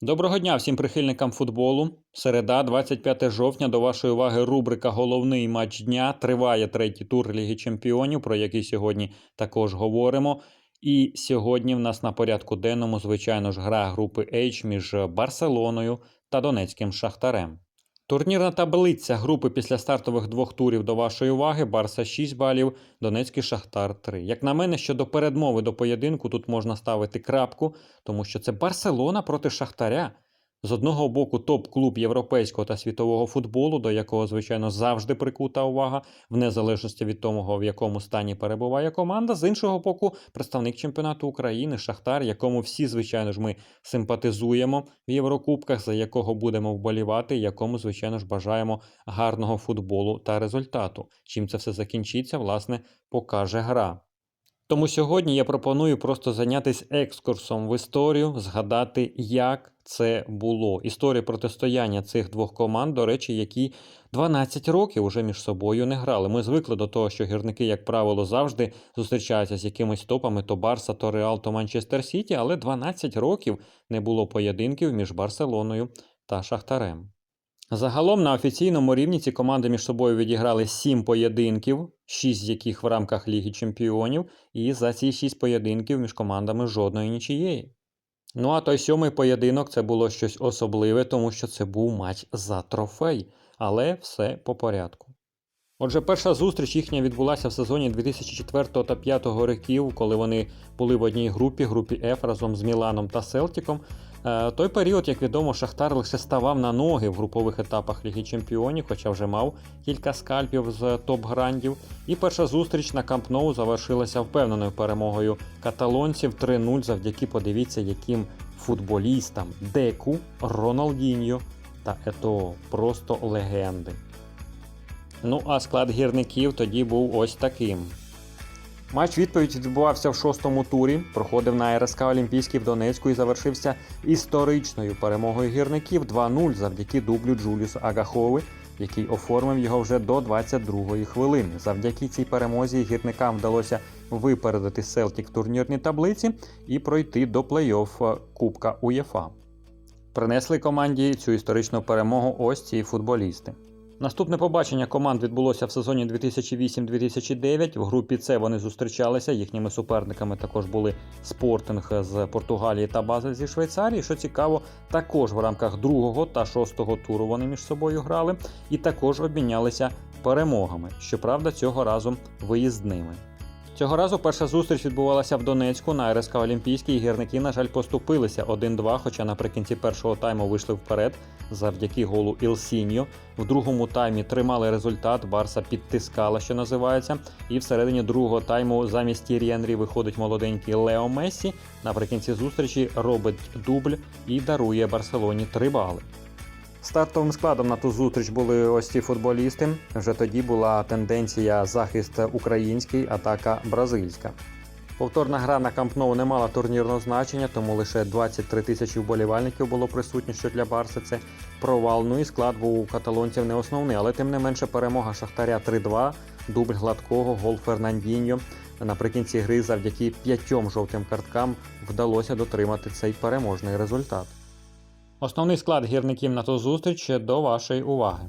Доброго дня всім прихильникам футболу. Середа, 25 жовтня. До вашої уваги рубрика Головний матч дня. Триває третій тур Ліги Чемпіонів, про який сьогодні також говоримо. І сьогодні в нас на порядку денному, звичайно ж, гра групи H між Барселоною та Донецьким Шахтарем. Турнірна таблиця групи після стартових двох турів до вашої уваги. Барса 6 балів, Донецький Шахтар 3. Як на мене, щодо передмови до поєдинку, тут можна ставити крапку, тому що це Барселона проти Шахтаря. З одного боку, топ-клуб європейського та світового футболу, до якого, звичайно, завжди прикута увага, в незалежності від того, в якому стані перебуває команда. З іншого боку, представник чемпіонату України, Шахтар, якому всі, звичайно ж, ми симпатизуємо в Єврокубках, за якого будемо вболівати, якому, звичайно ж, бажаємо гарного футболу та результату. Чим це все закінчиться, власне, покаже гра. Тому сьогодні я пропоную просто зайнятися екскурсом в історію, згадати, як це було. Історія протистояння цих двох команд, до речі, які 12 років уже між собою не грали. Ми звикли до того, що гірники, як правило, завжди зустрічаються з якимись топами: то Барса, то Реал, то Манчестер Сіті, але 12 років не було поєдинків між Барселоною та Шахтарем. Загалом на офіційному рівні ці команди між собою відіграли 7 поєдинків, 6 з яких в рамках Ліги Чемпіонів, і за ці 6 поєдинків між командами жодної нічиєї. Ну а той сьомий поєдинок це було щось особливе, тому що це був матч за трофей, але все по порядку. Отже, перша зустріч їхня відбулася в сезоні 2004 та 2005 років, коли вони були в одній групі, групі F разом з Міланом та Селтіком. Е, Той період, як відомо, Шахтар лише ставав на ноги в групових етапах Ліги Чемпіонів, хоча вже мав кілька скальпів з топ-грандів. І перша зустріч на Камп Ноу завершилася впевненою перемогою каталонців 3-0 завдяки подивіться, яким футболістам Деку, Роналдіньо та Ето просто легенди. Ну а склад гірників тоді був ось таким. Матч відповідь відбувався в шостому турі, проходив на РСК Олімпійський в Донецьку і завершився історичною перемогою гірників 2-0 завдяки дублю Джуліуса Агахови, який оформив його вже до 22-ї хвилини. Завдяки цій перемозі гірникам вдалося випередити Селтік в турнірній таблиці і пройти до плей-офф Кубка УЄФА. Принесли команді цю історичну перемогу ось ці футболісти. Наступне побачення команд відбулося в сезоні 2008-2009. В групі С вони зустрічалися. Їхніми суперниками також були Спортинг з Португалії та Базель зі Швейцарії. Що цікаво, також в рамках другого та шостого туру вони між собою грали і також обмінялися перемогами. Щоправда, цього разу виїзними. Цього разу перша зустріч відбувалася в Донецьку на РСК Олімпійській. Гірники, на жаль, поступилися 1-2, хоча наприкінці першого тайму вийшли вперед завдяки голу Ілсіньо. В другому таймі тримали результат. Барса підтискала, що називається. І всередині другого тайму замість Тірі Енрі виходить молоденький Лео Мессі. Наприкінці зустрічі робить дубль і дарує Барселоні 3 бали. Стартовим складом на ту зустріч були ось ці футболісти. Вже тоді була тенденція захист український, атака бразильська. Повторна гра на Камп Ноу не мала турнірного значення, тому лише 23 тисячі вболівальників було присутні, що для Барси це провал. Ну і склад був у каталонців не основний, але тим не менше перемога Шахтаря 3-2, дубль гладкого, гол Фернандіньо. Наприкінці гри завдяки п'ятьом жовтим карткам вдалося дотримати цей переможний результат. Основний склад гірників на ту зустріч до вашої уваги.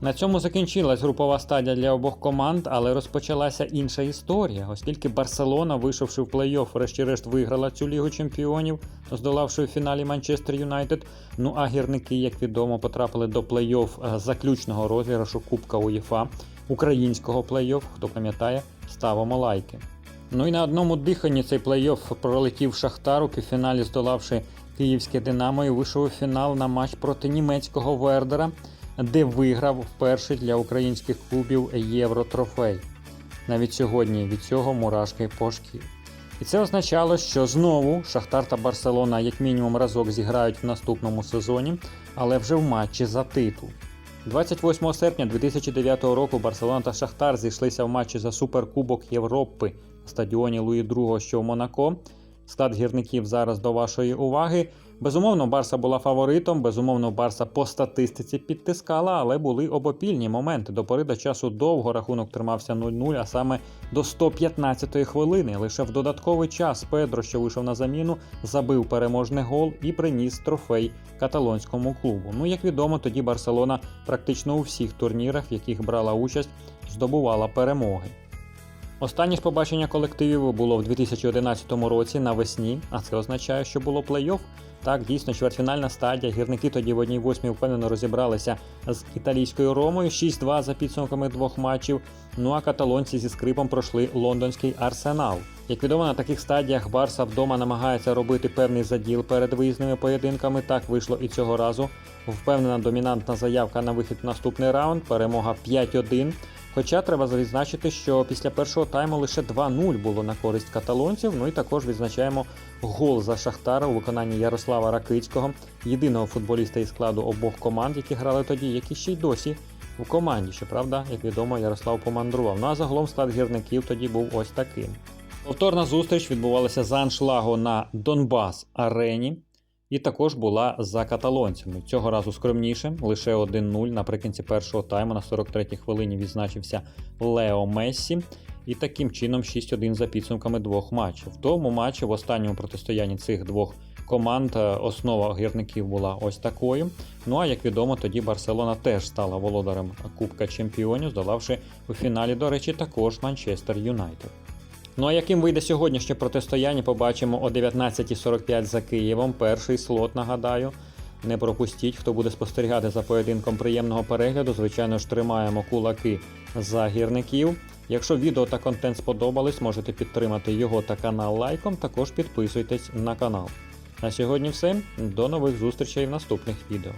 На цьому закінчилась групова стадія для обох команд, але розпочалася інша історія, оскільки Барселона, вийшовши в плей-офф, врешті-решт виграла цю лігу чемпіонів, здолавши в фіналі Манчестер Юнайтед. Ну а гірники, як відомо, потрапили до плей-офф заключного розіграшу Кубка УЄФА, українського плей-офф, хто пам'ятає, ставимо лайки. Ну і на одному диханні цей плей-офф пролетів Шахтар у півфіналі, здолавши київське Динамо і вийшов у фінал на матч проти німецького Вердера, де виграв вперше для українських клубів Євротрофей. Навіть сьогодні від цього мурашки по шкірі. І це означало, що знову Шахтар та Барселона як мінімум разок зіграють в наступному сезоні, але вже в матчі за титул. 28 серпня 2009 року Барселона та Шахтар зійшлися в матчі за Суперкубок Європи на стадіоні Луї II, що в Монако. Склад гірників зараз до вашої уваги. Безумовно, Барса була фаворитом. Безумовно, Барса по статистиці підтискала, але були обопільні моменти. До пори до часу довго рахунок тримався 0-0, а саме до 115-ї хвилини. Лише в додатковий час Педро, що вийшов на заміну, забив переможний гол і приніс трофей каталонському клубу. Ну, як відомо, тоді Барселона практично у всіх турнірах, в яких брала участь, здобувала перемоги. Останнє ж побачення колективів було в 2011 році навесні, а це означає, що було плей-офф. Так, дійсно, чвертьфінальна стадія. Гірники тоді в одній восьмій впевнено розібралися з італійською Ромою 6-2 за підсумками двох матчів. Ну а каталонці зі скрипом пройшли лондонський арсенал. Як відомо, на таких стадіях Барса вдома намагається робити певний заділ перед виїзними поєдинками. Так вийшло і цього разу. Впевнена домінантна заявка на вихід в наступний раунд. Перемога 5-1. Хоча треба відзначити, що після першого тайму лише 2-0 було на користь каталонців. Ну і також відзначаємо гол за Шахтара у виконанні Ярослава Ракицького, єдиного футболіста із складу обох команд, які грали тоді, які ще й досі в команді. Щоправда, як відомо, Ярослав помандрував. Ну а загалом склад гірників тоді був ось таким. Повторна зустріч відбувалася за аншлагу на Донбас арені. І також була за каталонцями. Цього разу скромніше, лише 1-0 наприкінці першого тайму на 43-й хвилині відзначився Лео Мессі. І таким чином 6-1 за підсумками двох матчів. В тому матчі, в останньому протистоянні цих двох команд, е, основа гірників була ось такою. Ну а як відомо, тоді Барселона теж стала володарем Кубка Чемпіонів, здолавши у фіналі, до речі, також Манчестер Юнайтед. Ну а яким вийде сьогоднішнє протистояння, побачимо о 19.45 за Києвом. Перший слот, нагадаю. Не пропустіть, хто буде спостерігати за поєдинком приємного перегляду. Звичайно ж, тримаємо кулаки за гірників. Якщо відео та контент сподобались, можете підтримати його та канал лайком. Також підписуйтесь на канал. На сьогодні все. До нових зустрічей в наступних відео.